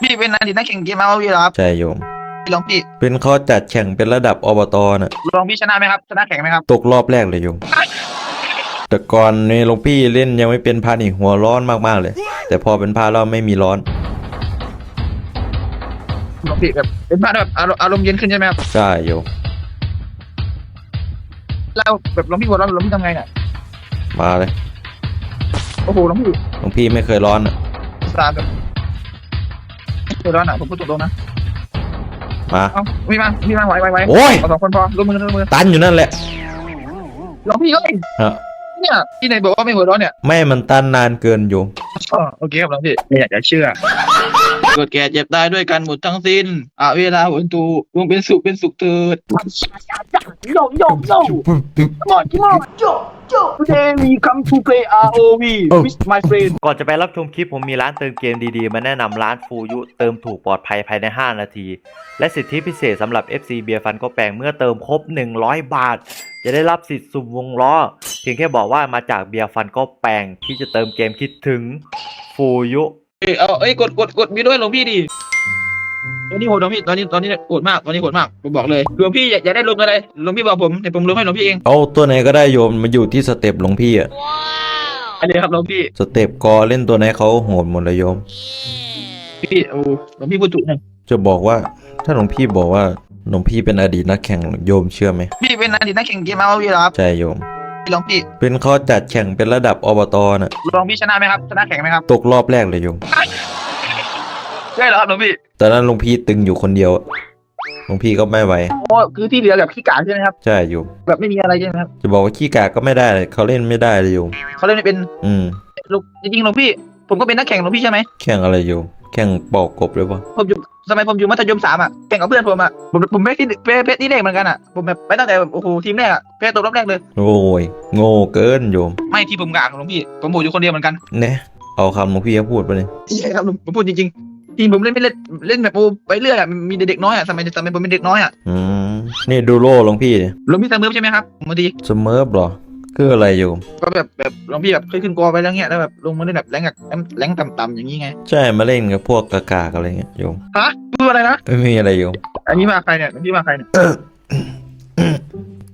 พี่เป็นอดีตนักแข่งเกมเอาวีเหรอครับใช่โยม ลองพี่เป็นเขาจัดแข่งเป็นระดับอบตน่ะ ลองพี่ชนะไหมครับ ชนะแข่งไหมครับ ตกรอบแรกเลยโยม แต่ก่อนนี่หลวงพี่เล่นยังไม่เป็นพระนี่หัวร้อนมากๆเลย แต่พอเป็นพระแล้วไม่มีร้อน ลองพี่แบบเป็นพระแบบอารมณ์อารมณ์เย็นขึ้นใช่ไหมครับ ใช่โยม แล้วแบบลองพี่หัวเราะลองพี่ทำไงเนี่ยมาเลย โอ้โหลองพี่หลวงพี่ไม่เคยร้อนอะสาแบบ หัวเร้อนอะผมพูดตรงๆนะมา เอ้ามีมามีมาไหวไหวไหวโอ้ย เอาสองคนพอร่วมมือร่วมมือตันอยู่นั่นแหละลองพี่เอ้ยฮะเนี่ยที่ไหนบอกว่าไม่หัวเร้อนเนี่ยไม่มันตันนานเกินโยมอ๋อโอเคครับหลวงพี่ไม่อยากจะเชื่อ เกิดแก่เจ็บตายด้วยกันหมดทั้งสิ้นอะเวลาหนตูวงเป็นสุขเป็นสุขเถิด Yo yo yo come on come on yo yo today we come to play ROV with my friend ก่อนจะไปรับชมคลิปผมมีร้านเติมเกมดีๆ มาแนะนำร้านฟูยุเติมถูกปลอดภัยภายใน 5 นาที และสิทธิพิเศษสำหรับ FC เบียร์ฟันก็แปลงเมื่อเติมครบ 100 บาท จะได้รับสิทธิ์สุ่มวงล้อ เพียงแค่บอกว่ามาจากเบียร์ฟันก็แปลงที่จะเติมเกมคิดถึงฟูยุ เอ้ยเอาเอ้ยกดกดกดมีด้วยหลวงพี่ดิตอนนี้โหดหลวงพี่ตอนนี้ตอนนี้โหดมากตอนนี้โหดมากผมบอกเลยหลวงพี่อยากอยากได้ลงอะไรหลวงพี่บอกผมเดี๋ยวผมลงให้หลวงพี่เองเอาตัวไหนก็ได้โยมมันอยู่ที่สเต็ปหลวงพี่อะอันนี้ครับหลวงพี่สเต็ปกอเล่นตัวไหนเขาโหดหมดเลยโยม พี่โอ้หลวงพี่พูดถูกนะจะบอกว่าถ้าหลวงพี่บอกว่าหลวงพี่เป็นอดีตนักแข่งโยมเชื่อไหมพี่เป็นอดีตนักแข่งเกมเอาวีเหรอครับใช่โยมห ลวงพี่เป็นเขาจัดแข่งเป็นระดับอบตน่ะลองพี่ชนะไหมครับชนะแข่งไหมครับตกรอบแรกเลยโยมใช่เหรอครับหลวงพี่ตอนนั้นหลวงพี่ตึงอยู่คนเดียวอะหลวงพี่ก็ไม่ไหวโอ้คือที่เหลือแบบขี้กากใช่ไหมครับใช่โยมแบบไม่มีอะไรใช่ไหมครับจะบอกว่าขี้กากก็ไม่ได้เลยเขาเล่นไม่ได้เลยโยมเขาเล่นไม่เป็น อืมลูกจริงๆหลวงพี่ ผมก็เป็นนักแข่งหลวงพี่ใช่ไหมแข่งอะไรโยม แข่งเป่ากบหรือเปล่าผมอยู่สมัยผมอยู่มัธยมสามอะแข่งกับเพื่อนผมอะผมผมไม่ที่เพเพที่แรกเหมือนกันอะผมแบบไปตั้งแต่แบบโอ้โหทีมแรกอะแพ้ตกรอบแรกเลย โอ้ยโง่เกินโยม ไม่ที่ผมกากหลวงพี่ผมโหอยู่คนเดียวเหมือนกันเนี่ยเอาคำหลวงพี่เขาพูดไปเลยใช่ครับหลวงผมพูดจริงๆทีมผมเล่นไม่เล่นเล่นแบบโอ้ไปเรื่อยอะมีเด็กๆน้อยอะสมัยสมัยผมเป็นเด็กน้อยอะอืมนี่ดูโล่หลวงพี่ดิหลวงพี่เสมอใช่ไหมครับบางทีสเมิร์ฟเหรอ คืออะไรโยม ก็แบบแบบหลวงพี่แบบเคยขึ้นกอไปแล้วเงี้ยแล้วแบบลงมาเล่นแบบแรงกับแรงต่ำๆอย่างนี้ไงใช่มาเล่นกับพวกกากากๆอะไรเงี้ยโยมฮะพูดอะไรนะไม่มีอะไรโยม อันนี้มาใครเนี่ยหลวงพี่มาใครเนี่ย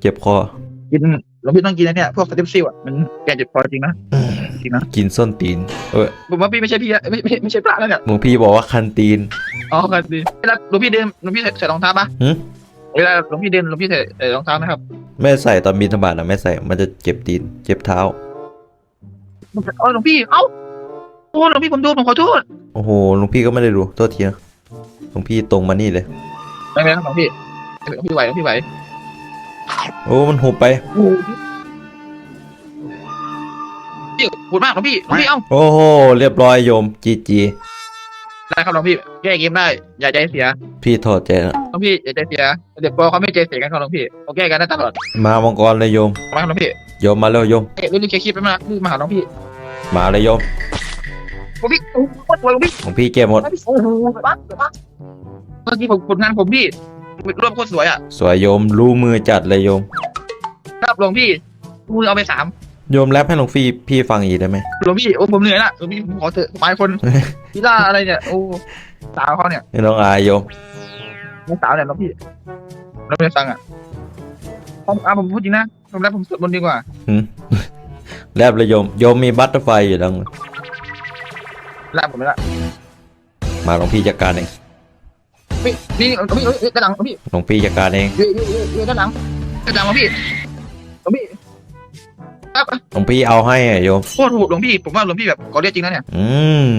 เจ็บคอกินหลวงพี่ต้องกินนะเนี่ยพวกสเต็ปซิลอะมันแก้เจ็บคอจริงนะจริงนะกินส้นตีน เออผมว่าพี่ไม่ใช่พี่อะไม่ไม่ไม่ใช่พระแล้วเนี่ยหลวงพี่บอกว่าคันตีนอ๋อครับดีเวลาหลวงพี่เดินหลวงพี่ใส่ใส่รองเท้าปะหึเวลาหลวงพี่เดินหลวงพี่ใส่ใส่รองเท้าไหมครับ ไม่ใส่ตอนบินธบาตนะไม่ใส่มันจะเจ็บตีนเจ็บเท้าเออหลวงพี่ เอ้าโอ้หลวงพี่ผมดูผมขอโทษโอ้โหหลวงพี่ก็ไม่ได้รู้โทษทีนะหลวงพี่ตรงมานี่เลย ไม่เป็นไรครับหลวงพี่หลวงพี่ไหวหลวงพี่ไหวโอ้มันหุบไปโอ้พี่พูดมากหลวงพี่หลวงพี่เอ้าโอ้โหเรียบร้อยโยมจีจี ได้ครับหลวงพี่แก้เกมได้ อย่าใจเสียพี่ถอดใจนะหลวงพี่อย่าใจเสียเด็กปอเขาไม่ใจเสียกันครับหลวงพี่เขาแก้กันได้ตลอดมามังกรเลยโยมมาครับหลวงพี่โยมมาเร็วโยมเอ๊ะเรื่องนี้เคลียร์คลิปไปมาพี่มาหาหลวงพี่มาเลยโยมหลวงพี่โอ้โหปวดหัวหลวงพี่ของพี่เก็บหมดโอ้โหบ้าบ้าเมื่อกี้ผมผลงานผมพี่รวมโคตรสวยอะสวยโยมรู้มือจัดเลยโยมครับหลวงพี่มือเอาไปสาม โยมแรปให้หลวงพี่พี่ฟังอีกได้ไหมหลวงพี่โอ้ผมเหนื่อยละหลวงพี่ผมขอเถอะหมายคนพิล่าอะไรเนี่ยโอ้สาวเขาเนี่ยไม่ต้องอายโยมน้องสาวเนี่ยหลวงพี่เราไม่ได้ฟังอะผมอะผมพูดจริงนะผมแล้วผมสวดมนต์ดีกว่าแรปเลยโยมโยมมีบัตเตอร์ไฟอยู่ดังลาผมไม่ละมาหลวงพี่จัดการเองพี่พี่หลวงพี่เอ้ยเอ้ยด้านหลังหลวงพี่หลวงพี่จัดการเองเอ้ยเอ้ยเอ้ยเอ้ยด้านหลังด้านหลังหลวงพี่หลวงพี่ ครับหลวงพี่เอาให้อะโยม โคตรโหดหลวงพี่ผมว่าหลวงพี่แบบขอเรียกจริงนะเนี่ยอืม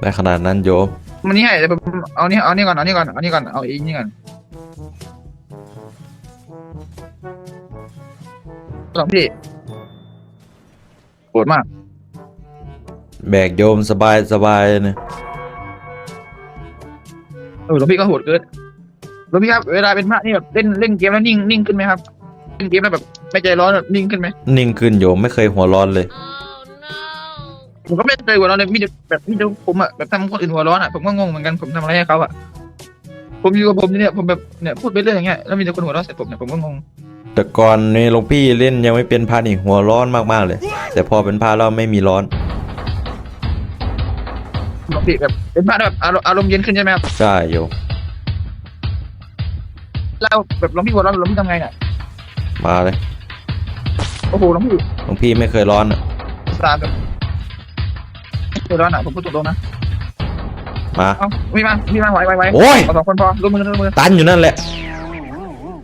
ได้ขนาดนั้นโยม มันนี่ให้เดี๋ยวผมเอานี่เอานี่ก่อนเอานี่ก่อนเอานี่ก่อนเอาอีกนี่ก่อนหลวงพี่โหดมากแบกโยมสบายสบายเนี่ยเออหลวงพี่ก็โหดเกินหลวงพี่ครับเวลาเป็นพระนี่แบบเล่นเล่นเกมแล้วนิ่งนิ่งขึ้นไหมครับเล่นเกมแล้วแบบไม่ใจร้อนแบบนิ่งขึ้นไหมนิ่งขึ้นโยมไม่เคยหัวร้อนเลย ผมก็ไม่เคยหัวร้อนเลยมีแต่แบบมีแต่ผมอะแบบทำคนอื่นหัวร้อนอะผมก็งงเหมือนกันผมทำอะไรให้เขาอะผมอยู่กับผมเนี่ยผมแบบเนี่ยพูดไปเรื่อยอย่างเงี้ยแล้วมีแต่คนหัวเร้อนใส่ผมเนี่ยผมก็งงแต่ก่อนนี่หลวงพี่เล่นยังไม่เป็นพระนี่หัวร้อนมากๆเลย แต่พอเป็นพระแล้วไม่มีร้อนหลวงพี่แบบเป็นพระแบบอารมณ์อารมณ์เย็นขึ้นใช่ไหมครับใช่โยม แล้วแบบหลวงพี่หัวร้อนหลวงพี่ทำไงเนี่ย มาเลยโอ้โหหลวงพี่หลวงพี่ไม่เคยร้อนอะตาแบบหัวร้อนอะผมพูดตรงๆนะมา เอ้ามีมามีมาไหวไหวไหวโอ้ย เอาสองคนพอร่วมมือร่วมมือตันอยู่นั่นแหละ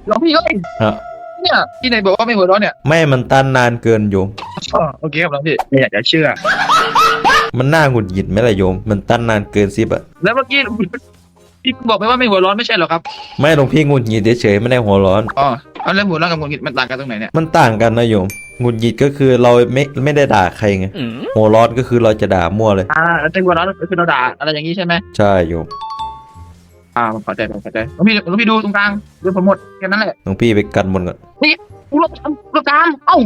หลวงพี่เอ้ยฮะเนี่ยที่ไหนบอกว่าไม่หัวร้อนเนี่ยไม่มันตันนานเกินโยม อ๋อโอเคครับหลวงพี่ไม่อยากจะเชื่อ มันน่าหงุดหงิดไหมล่ะโยม มันตันนานเกินสิบอะแล้วเมื่อกี้ พี่บอกไปว่าไม่หัวร้อนไม่ใช่เหรอครับไม่หลวงพี่หงุดหงิดเฉยๆไม่ได้หัวร้อน อ๋อเอาแล้วหัวร้อนกับหงุดหงิดมันต่างกันตรงไหนเนี่ยมันต่างกันนะโยมหงุดหงิดก็คือเราไม่ไม่ได้ด่าใครไงหัวร้อนก็คือเราจะด่ามั่วเลย อ่าแล้วแต่หัวร้อนคือเราด่าอะไรอย่างนี้ใช่ไหมใช่โยมอ่าผมเข้าใจผมเข้าใจหลวงพี่หลวงพี่ดูตรงกลางดูผมหมดแค่นั้นแหละหลวงพี่ไปกันบนก่อนกูรบกลางรบกลางเอ้า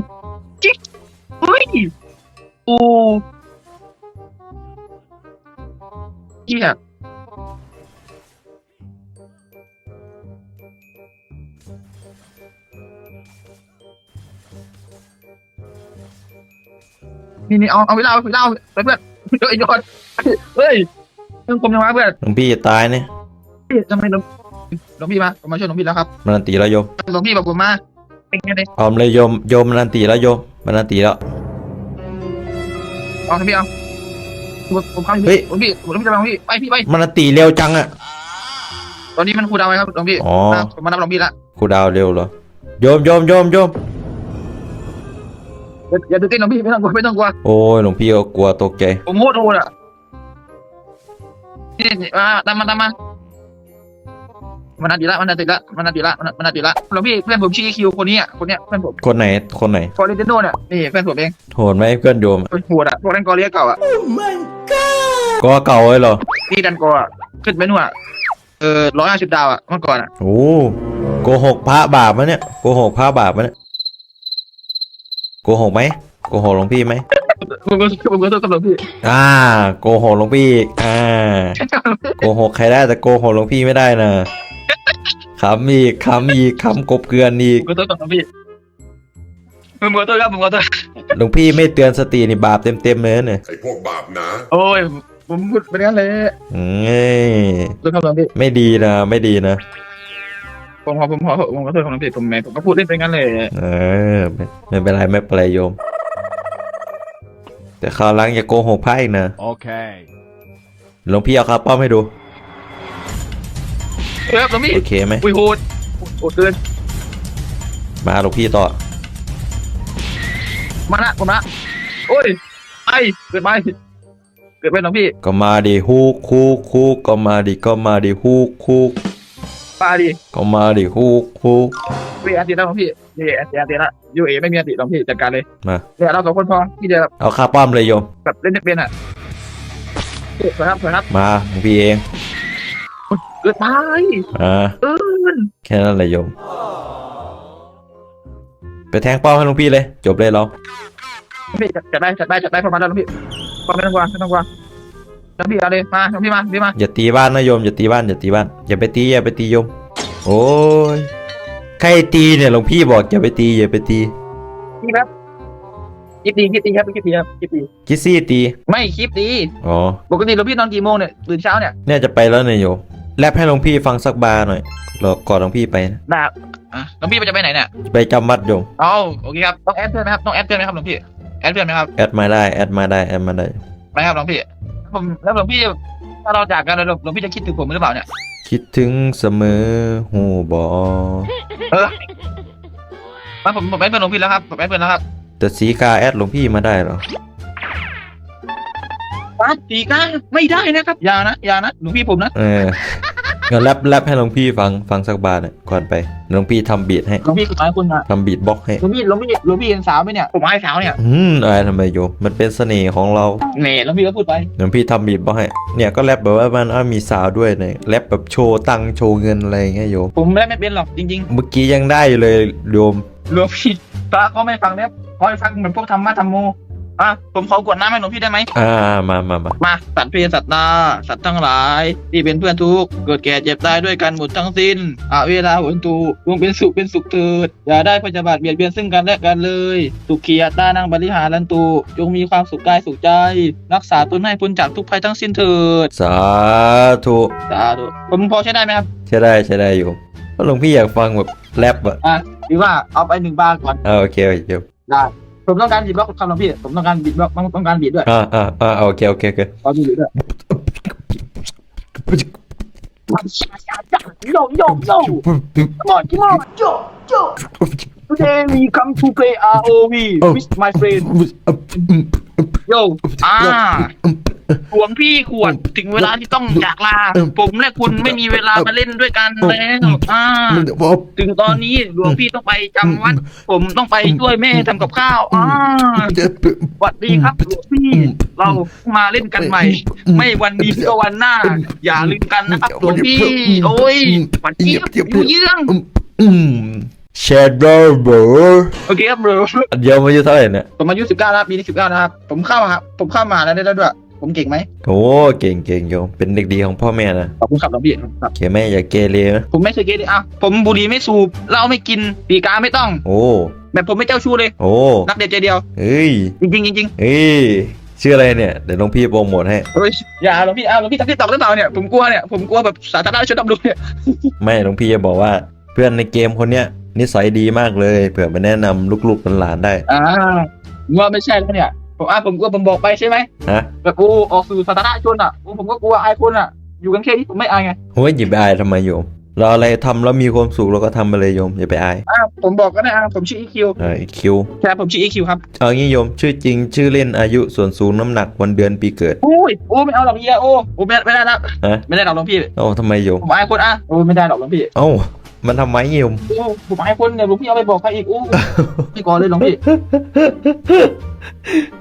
จิ๊กเฮ้ยโอ้เหี้ย นี่นี่เอาเอาเวลาเอาเวลาไปเพื่อนเฮ้ยยอดเฮ้ยเรื่องกลมยังไงเพื่อนหลวงพี่จะตายเนี่ยพี่ทำไมหลวงหลวงพี่มาผมมาช่วยหลวงพี่แล้วครับมันอันตีแล้วโยมหลวงพี่บอกผมมาเป็นไงเนี่ยเอาเลยโยมโยมมันอันตีแล้วโยมมันอันตีแล้วเอาหลวงพี่เอาผมผมเข้าเฮ้ยหลวงพี่หลวงพี่จะมาหลวงพี่ไปพี่ไปมันอันตีเร็วจังอะตอนนี้มันครูดาวไว้ครับหลวงพี่อ๋อนะผมมานับหลวงพี่ละกูดาวเร็วเหรอโยมโยมโยมโยม อย่าอย่าตื่นเต้นหลวงพี่ไม่ต้องกลัวไม่ต้องกลัวโอ้ยหลวงพี่ก็กลัวตกใจ ผมโคตรโหดอะนี่นี่มาตามมาตามมามันนัดดีละมันนัดติดละมันนัดดีละมันนัดมันนัดดีละหลวงพี่เพื่อนผมชื่อคิวคนนี้อะคนเนี้ยเพื่อนผมคนไหนคนไหนฟอร์เรนติโนเนี่ยนี่เพื่อนผมเองโหดไหมเพื่อนโยมอะโหดอะพวกเล่นกอเลียเก่าอะก็เก่าเลยเหรอนี่ดันกออะขึ้นไปนู่นอะเออร้อยห้าสิบดาวอะเมื่อก่อนอะโอ้โกหกพระบาปมะเนี่ยโกหกพระบาปมะเนี่ย โกหกไหมโกหกหลวงพี่ไหมผมก็ผมก็ต้องกับหลวงพี่อ่าโกหกหลวงพี่อีกอ่าโกหกใครได้แต่โกหกหลวงพี่ไม่ได้นะขำอีกขำอีกขำกบเกลือนอีกผมก็ต้องกับหลวงพี่ผมขอโทษครับผมขอโทษหลวงพี่ไม่เตือนสตินี่บาปเต็มเต็มๆเลยเนี่ยไอ้พวกบาปหนา โอ้ยผมพูดไปงั้นเลยอืมเอ้ยขอโทษครับหลวงพี่ไม่ดีนะ ไม่ดีนะ ผมขอผมขอผมขอโทษครับหลวงพี่ผมแม่ผมก็พูดเล่นไปงั้นเลยเออไม่ไม่เป็นไรไม่เป็นไรโยม แต่คราวหลังอย่าโกหกพระอีกนะ Okay. หลวงพี่เอาคาป้อมให้ดูเฮ้ยครับหลวงพี่โอเคไหมอุ้ยโหดโหดเกินมาหลวงพี่ต่อมาละผมละโอ้ยไปเกิดไปเกิดไปหลวงพี่ก็มาดิฮูกฮูกฮูกก็มาดิก็มาดิฮูกฮูก ปาดิก็มาดิฮูกฮูกเวอันตีแล้วหลวงพี่เวอันตีอันตีละยูเอไม่มีอันตีหลวงพี่จัดการเลยมาเนี่ยเราสองคนพอที่จะเอาคาป้อมเลยโยมแบบเล่นเป็นอะเกิดครับเกิดครับมาหลวงพี่เองเกิดไปอ่าเอินแค่นั้นแหละโยมไปแทงป้อมให้หลวงพี่เลย จบเลยเราพี่จัดได้จัดได้จัดได้ประมาณนั้นหลวงพี่พอไม่ต้องกลัวไม่ต้องกลัว หลวงพี่เอาเลยมาหลวงพี่มาพี่มาอย่าตีบ้านนะโยมอย่าตีบ้านอย่าตีบ้านอย่าไปตีอย่าไปตีโยม โอ้ยใครตีเนี่ยหลวงพี่บอกอย่าไปตีอย่าไปตีพี่ครับคลิปดีคลิปดีครับคลิปดีครับคลิปดีคิดซี่ตีไม่คลิปดีอ๋อปกติหลวงพี่นอนกี่โมงเนี่ยตื่นเช้าเนี่ยเนี่ยจะไปแล้วเนี่ยโยมแรปให้หลวงพี่ฟังสักบาร์หน่อยรอก่อนหลวงพี่ไปนะดาบอะหลวงพี่จะไปไหนเนี่ยไปจำวัดโยมเอาโอเคครับต้องแอดเพื่อนไหมครับต้องแอดเพื่อนไหมครับหลวงพี่แอดเพื่อนไหมครับแอดมาได้แอดมาได้แอดมาได้ไหมครับหลวงพี่ ผมแล้วหลวงพี่ถ้าเราจากกันแล้วหลวงพี่จะคิดถึงผมหรือเปล่าเนี่ยคิดถึงเสมอหูบอเออมาผมผมแอดเพื่อนหลวงพี่แล้วครับผมแอดเพื่อนแล้วครับแต่สีกาแอดหลวงพี่มาได้เหรอป้าตีก้าไม่ได้นะครับอย่านะอย่านะหลวงพี่ผมนะ เออ งั้นแรปแรปให้หลวงพี่ฟังฟังสักบาร์หน่อยก่อนไปหลวงพี่ทำบีทให้หลวงพี่สุดท้ายคุณอะทำบีทบ็อกให้หลวงพี่หลวงพี่หลวงพี่เห็นสาวไหมเนี่ยผมให้สาวเนี่ยอืมอะไรทำไมโยมมันเป็นเสน่ห์ของเราแหน่หลวงพี่ก็พูดไปหลวงพี่ทำบีทบ็อกให้เนี่ยก็แรปแบบว่ามันอ้าวมีสาวด้วยเนี่ยแรปแบบโชว์ตังค์โชว์เงินอะไรอย่างเงี้ยโยมผมไม่เป็นหรอกจริงเมื่อกี้ยังได้อยู่เลยโยมๆหลวงพี่พระก็ไม่ฟังเนี่ยคอยฟังเหมือนพวกธรรมะธรรมโม อะผมขอกวดน้ำให้หลวงพี่ได้ไหม อ่ามามามามาสัตว์เพศสัตว์นาสัตว์ทั้งหลาย ที่เป็นเพื่อนทุกข์เกิดแก่เจ็บตายด้วยกันหมดทั้งสิ้นอาเวลาหนตูจงเป็นสุขเป็นสุขเถิด อย่าได้พยาบาทเบียดเบียนซึ่งกันและกันเลย สุขีอัตตานังบริหารันตูจงมีความสุขกายสุขใจ รักษาตนให้พ้นจากทุกภัยทั้งสิ้นเถิดสาธุสาธุผมพอใช้ได้ไหมครับใช่ได้ใช่ได้โยมเพราะหลวงพี่อยากฟังแบบแรปอะอะหรือว่าเอาไปหนึ่งบาร์ก่อนอ่าโอเคโอเคโยมได้ ผมต้องการบีบล็อกคำหลวงพี่ ผมต้องการบีบล็อกต้องต้องการบีบด้วยอ่าอ่าอ่าโอเคโอเคโอเคขอบีบด้วยโยโยโย Come on, come on, yo, yo. Today we come to play ROV with my friend. Yo, อ่าหวงพี่ขวดถึงเวลาที่ต้องจากลา ผมและคุณไม่มีเวลามาเล่นด้วยกันแล้วอ่าถึงตอนนี้หลวงพี่ต้องไปจำวัด ผมต้องไปช่วยแม่ทำกับข้าวอ่าสวัสดีครับหลวงพี่ เรามาเล่นกันใหม่ ไม่วันนี้ก็วันหน้า อย่าลืมกันนะครับหลวงพี่ โอ้ยหวันเจี๊ยบอยู่เยื่องอืมแชร์ดอร์เบอร์โอเคครับบรเดียวมาอายุเท่าไหร่เนี่ยผมอายุสิบเก้าแล้วปีนี้สิบเก้านะครับ ผมเข้ามาครับผมเข้ามาแล้วได้แล้วด้วย ผมเก่งไหมโอ้เก่งเก่งโยมเป็นเด็กดีของพ่อแม่นะขอบคุณครับหลวงพี่ครับเขียแม่อย่าเกเรนะผมไม่เคยเกย์เลยอะผมบุหรี่ไม่สูบเหล้าไม่กินปีกาไม่ต้อง โอ้แบบผมไม่เจ้าชู้เลย โอ้รักเดียวใจเดียวเฮ้ยจริงๆจริงเฮ้ยชื่ออะไรเนี่ยเดี๋ยวหลวงพี่โปรโมทให้ๆเฮ้ยอย่าหลวงพี่อะหลวงพี่ทำที่ตอกหรือเปล่าเนี่ยผมกลัวเนี่ยผมกลัวแบบสาธารณชนต้องดูเนี่ยไม่หลวงพี่จะบอกว่าเพื่อนในเกมคนเนี้ยนิสัยดีมากเลยเผื่อมาแนะนำลูกๆหลานๆได้อ่าว่าไม่ใช่แล้วเนี่ย ผมอะผมกลัวผมบอกไปใช่ไหมฮะแบบโอ้ออกสู่สาธารณชนอะโอ้ผมก็กลัวอายคนอะ อยู่กันแค่นี้ผมไม่อายไงโอ้ยอย่าไปอายทำไมโยม เราอะไรทำแล้วมีความสุขเราก็ทำไปเลยโยมอย่าไปอายอ่าผมบอกก็ได้อะผมชื่อ EQ เออคิวใช่ผมชื่อ EQ ครับเอางี้โยมชื่อจริงชื่อเล่นอายุส่วนสูงน้ำหนักวันเดือนปีเกิดโอ้ยโอ้ไม่เอาหรอกเฮียโอ้โอ้ไม่ไม่ได้แล้วฮะไม่ได้หรอกหลวงพี่ เอ้าทำไมโยมผมอายคนอะโอ้ไม่ได้หรอกหลวงพี่ เอ้า มันทำไมโยมโอ้ผมอายคนเนี่ยหลวงพี่เอาไปบอกใครอีกโอ้ไม่ก่อนเลยหลวงพี่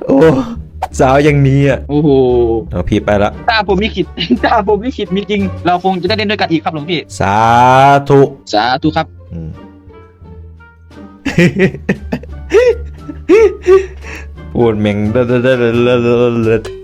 โอ้สาวอย่างนี้อะโอ้โหเอาพี่ไปละถ้าผมมีขิดถ้าผมมีขิดมีจริง เราคงจะได้เล่นด้วยกันอีกครับหลวงพี่ สาธุ สาธุครับอืมพูดแม่งเด้อเด้อเด้อเด้อเด้อเด้อ